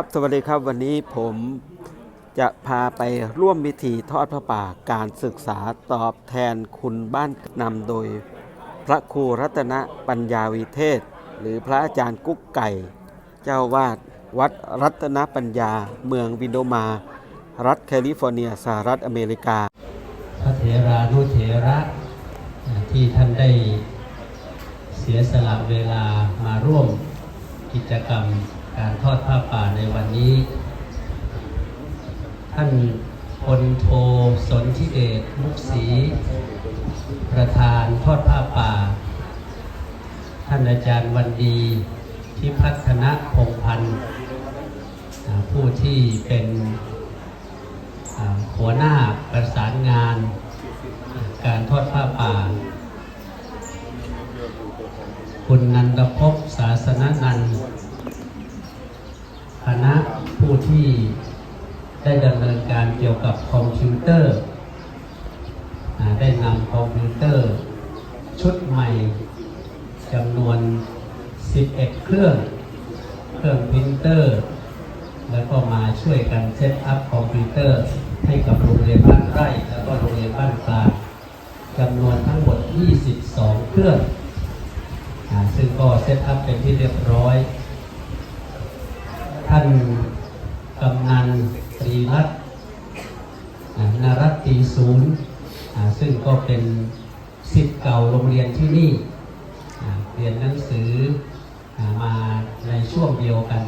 ครับสวัสดีครับวันนี้ผมจะพาไปร่วมพิธีทอดพระป่าการศึกษาตอบแทนคุณบ้านนำโดย พระครูรัตนปัญญาวิเทศ หรือพระอาจารย์กุ๊กไก่ เจ้าวาดวัดรัตนปัญญาเมืองวินโดมา รัฐแคลิฟอร์เนียสหรัฐอเมริกา พระเถรานุเถระที่ท่านได้เสียสละเวลามาร่วมกิจกรรม การทอดผ้าป่าในวันนี้ ท่านพลโทสนธิเดชมุกศรีประธานทอดผ้าป่า ท่านอาจารย์วันดีที่พัฒนพงพันธ์ผู้ที่เป็นหัวหน้าประสานงานการทอดผ้าป่า คุณนันทภพศาสนนันท์คณะผู้ที่ได้ ดำเนินการเกี่ยวกับคอมพิวเตอร์ ได้นำคอมพิวเตอร์ ชุดใหม่จำนวน 11 เครื่อง เครื่องพิมพ์เตอร์ แล้วก็มาช่วยกันเซตอัพคอมพิวเตอร์ให้กับโรงเรียนบ้านไร่ แล้วก็โรงเรียนบ้านกลางจำนวนทั้งหมด 22 เครื่อง ซึ่งก็เซตอัพเป็นที่เรียบร้อย ท่านกำนันตรีรัตน์ นรัตตีศูนย์ซึ่งก็เป็นสิทธิ์เก่าโรงเรียนที่นี่เรียนหนังสืออมาในช่วงเดียวกัน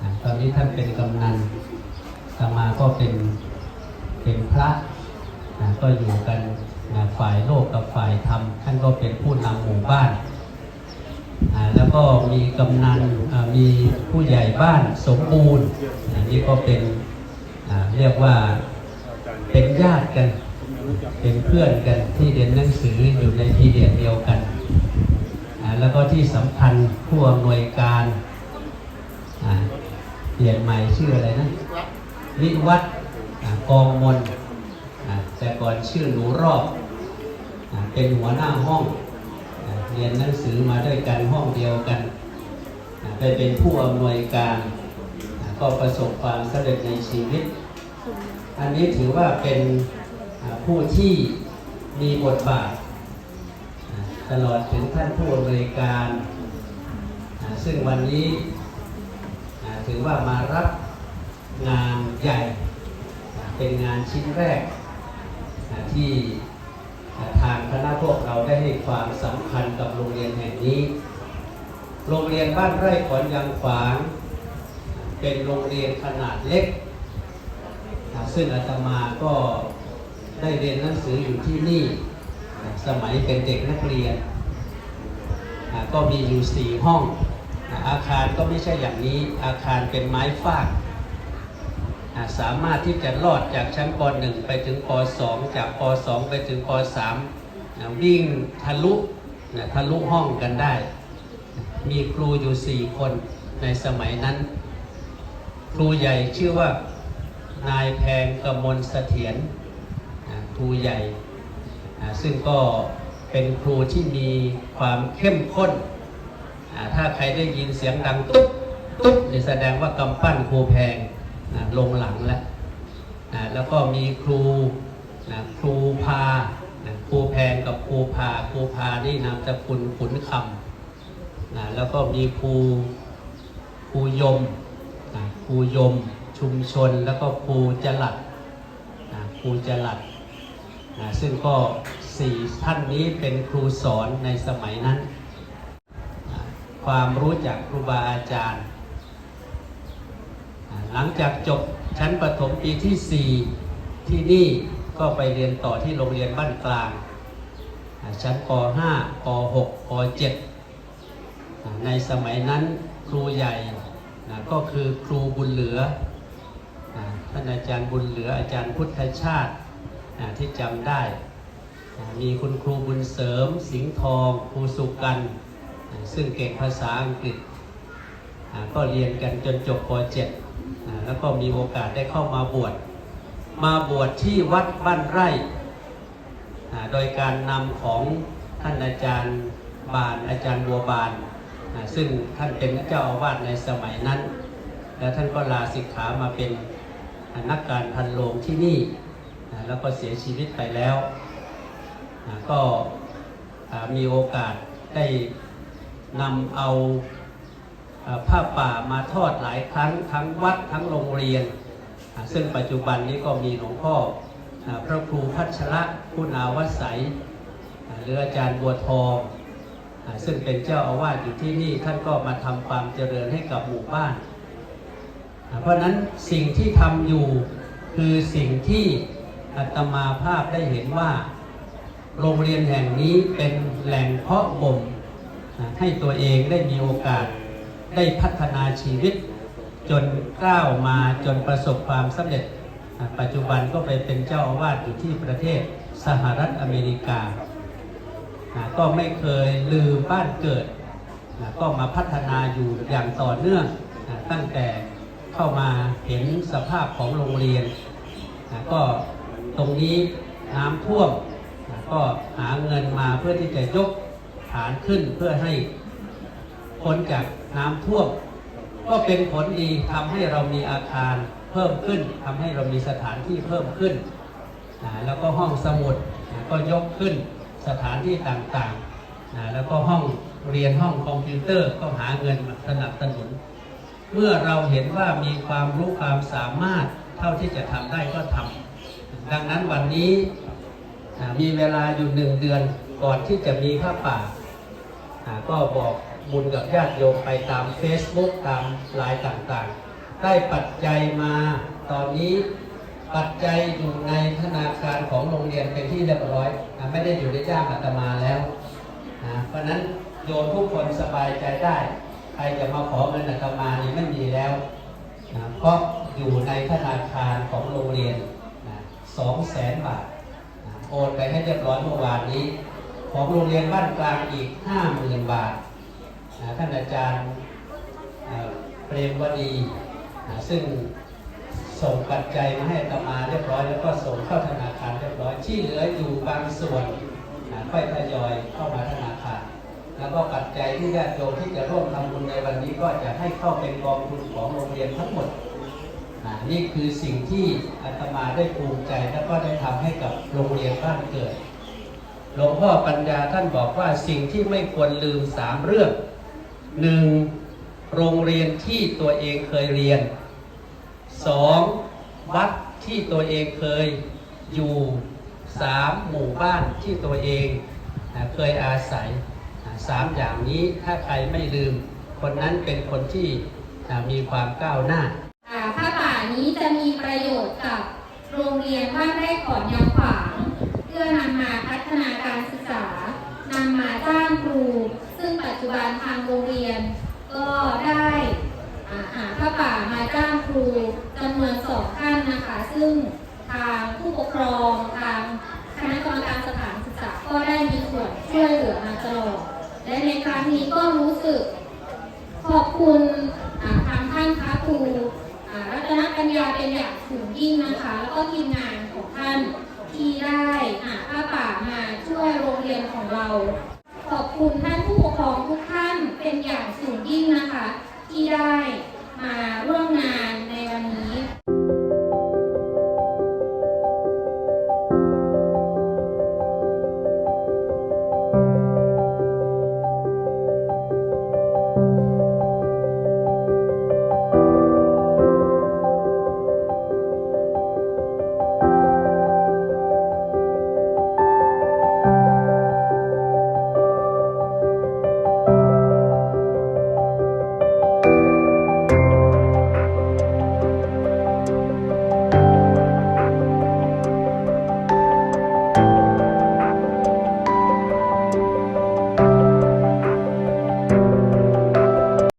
อตอนนี้ท่านเป็นกำนันตมาก็เป็นเป็นพระก็อยู่กันฝ่ายโลกกับฝ่ายธรรม ท่านก็เป็นผู้นำหมู่บ้าน แล้วก็มีกำนันมีผู้ใหญ่บ้านสมบูรณ์อันนี้ก็เป็นเรียกว่า เป็นญาติกัน เป็นเพื่อนกันที่เรียนหนังสืออยู่ในพีเดียนเดียวกัน แล้วก็ที่สำคัญผู้อำนวยการเปลี่ยนใหม่ชื่ออะไรนะวิวัฒกองมนแต่ก่อนชื่อหนูรอบ เป็นหัวหน้าห้อง เรียนหนังสือมาด้วยกันห้องเดียวกันอ่าไปเป็นผู้อำนวยการ ก็ประสบความสำเร็จในชีวิต อันนี้ถือว่าเป็นผู้ที่มีบทบาท ตลอดถึงท่านผู้อำนวยการ ซึ่งวันนี้ถือว่ามารับงานใหญ่ เป็นงานชิ้นแรกที่ทางคณะพวกเราได้ให้ความสำคัญกับโรงเรียนแห่งนี้ โรงเรียนบ้านไร่ขอนยางฝาง เป็นโรงเรียนขนาดเล็ก ซึ่งอาตมาก็ได้เรียนหนังสืออยู่ที่นี่สมัยเป็นเด็กนักเรียน ก็มีอยู่สี่ห้อง อาคารก็ไม่ใช่อย่างนี้อาคารเป็นไม้ฟากสามารถที่จะลอดจากชั้นป .1 ไปถึงป .2 จากป .2 ไปถึงป .3 วิ่งทะลุทะลุห้องกันได้ มีครูอยู่สี่คนในสมัยนั้น ครูใหญ่ชื่อว่า นายแพงกมลเสถียรครูใหญ่ ซึ่งก็เป็นครูที่มีความเข้มข้น ถ้าใครได้ยินเสียงดังตุ๊บตุ๊บนี่แสดงว่ากำปั้นครูแพงลงหลังแล้วแล้วก็มีครูครูพาครูแพงกับครูพาครูพานี่นามสกุลขุนคำแล้วก็มีครูครูยมครูยม ชุมชนแล้วก็ครูจลัดนะครูจลัดนะซึ่งก็สี่ท่านนี้เป็นครูสอนในสมัยนั้นอ่าความรู้จากครูบาอาจารย์อ่าหลังจากจบชั้นประถมปีที่ 4 ที่นี่ก็ไปเรียนต่อที่โรงเรียนบ้านกลางอ่าชั้นป .5 ป .6 ป .7 ในสมัยนั้นครูใหญ่นะก็คือครูบุญเหลือ ท่านอาจารย์บุญเหลืออาจารย์พุทธชาติที่จำได้ มีคุณครูบุญเสริม สิงห์ทองครูสุกัน ซึ่งเก่งภาษาอังกฤษ ก็เรียนกันจนจบป .7 แล้วก็มีโอกาสได้เข้ามาบวช มาบวชที่วัดบ้านไร่ โดยการนำของท่านอาจารย์บานอาจารย์บัวบาน ซึ่งท่านเป็นเจ้าอาวาสในสมัยนั้น แล้วท่านก็ลาสิกขามาเป็น นักการพันโลงที่นี่แล้วก็เสียชีวิตไปแล้วก็มีโอกาสได้นำเอาผ้าป่ามาทอดหลายครั้งทั้งวัดทั้งโรงเรียน ซึ่งปัจจุบันนี้ก็มีหลวงพ่อพระครูพัชระคุณาวสัยหรืออาจารย์บัวทองซึ่งเป็นเจ้าอาวาสอยู่ที่นี่ท่านก็มาทำความเจริญให้กับหมู่บ้าน เพราะนั้นสิ่งที่ทำอยู่คือสิ่งที่อาตมาภาพได้เห็นว่า โรงเรียนแห่งนี้เป็นแหล่งเพาะบ่มให้ตัวเองได้มีโอกาสได้พัฒนาชีวิต จนก้าวมาจนประสบความสำเร็จ ปัจจุบันก็ไปเป็นเจ้าอาวาสอยู่ที่ประเทศสหรัฐอเมริกา ก็ไม่เคยลืมบ้านเกิด ก็มาพัฒนาอยู่อย่างต่อเนื่องตั้งแต่ เข้ามาเห็นสภาพของโรงเรียนก็ตรงนี้น้ำท่วมก็หาเงินมาเพื่อที่จะยกฐานขึ้นเพื่อให้พ้นจากน้ำท่วม ก็เป็นผลดีทำให้เรามีอาคารเพิ่มขึ้นทำให้เรามีสถานที่เพิ่มขึ้นนะแล้วก็ห้องสมุดนะก็ยกขึ้นสถานที่ต่างๆนะแล้วก็ห้องเรียนห้องคอมพิวเตอร์ก็หาเงินมาสนับสนุน เมื่อเราเห็นว่ามีความรู้ความสามารถเท่าที่จะทำได้ก็ทำดังนั้นวันนี้มีเวลาอยู่หนึ่งเดือนก่อนที่จะมีผ้าป่า ก็บอกบุญกับญาติโยมไปตาม Facebook ตามไลน์ต่างๆ ได้ปัจจัยมาตอนนี้ปัจจัยอยู่ในธนาคารของโรงเรียนเป็นที่เรียบร้อยอไม่ได้อยู่ในจ้างอาตมาแล้ว เพราะนั้นโยมทุกคนสบายใจได้ รจะมาขอเงินอาตมานี่ไม่มีแล้วนะเพราะอยู่ในธนาคารของโรงเรียนสองแสนบาทนะโอนไปให้เรียบร้อยเมื่อวานนี้ ของโรงเรียนบ้านกลางอีกห้าหมื่นบาทนะท่านอาจารย์เอ่อเปรมวดีนะซึ่งส่งปัจจัยมาให้อาตมาเรียบร้อยแล้วก็ส่งเข้าธนาคารเรียบร้อยที่เหลืออยู่บางส่วนนะค่อยทยอยเข้ามาธนาคาร แล้วก็ปัจจัยที่ญาติโยมที่จะร่วมทำบุญในวันนี้ก็จะให้เข้าเป็นกองทุนของโรงเรียนทั้งหมดนี่คือสิ่งที่อาตมาได้ภูมิใจและก็ได้ทำให้กับโรงเรียนบ้านเกิด หลวงพ่อปัญญาท่านบอกว่าสิ่งที่ไม่ควรลืมสามเรื่องหนึ่งโรงเรียนที่ตัวเองเคยเรียนสองวัดที่ตัวเองเคยอยู่สามหมู่บ้านที่ตัวเองเคยอาศัย สามอย่างนี้ถ้าใครไม่ลืม คนนั้นเป็นคนที่มีความก้าวหน้าผ้าป่านี้จะมีประโยชน์กับโรงเรียนบ้านไร่ขอนยางขวางเพื่อนำมาพัฒนาการศึกษานำมาจ้างครู ซึ่งปัจจุบันทางโรงเรียน ก็ได้หาผ้าป่ามาจ้างครูจำนวนสองท่านนะคะ ซึ่งทางผู้ปกครองทางคณะกรรมการสถานศึกษาก็ได้มีส่วนช่วยเหลือมาตลอด และในครั้งนี้ก็รู้สึกขอบคุณทางท่านพระครูรัตนกัญญาเป็นอย่างสูงยิ่งนะคะ แล้วก็ทีมงานของท่านที่ได้หาผ้าป่ามาช่วยโรงเรียนของเรา ขอบคุณท่านผู้ปกครองทุกท่านเป็นอย่างสูงยิ่งนะคะ ที่ได้มาร่วม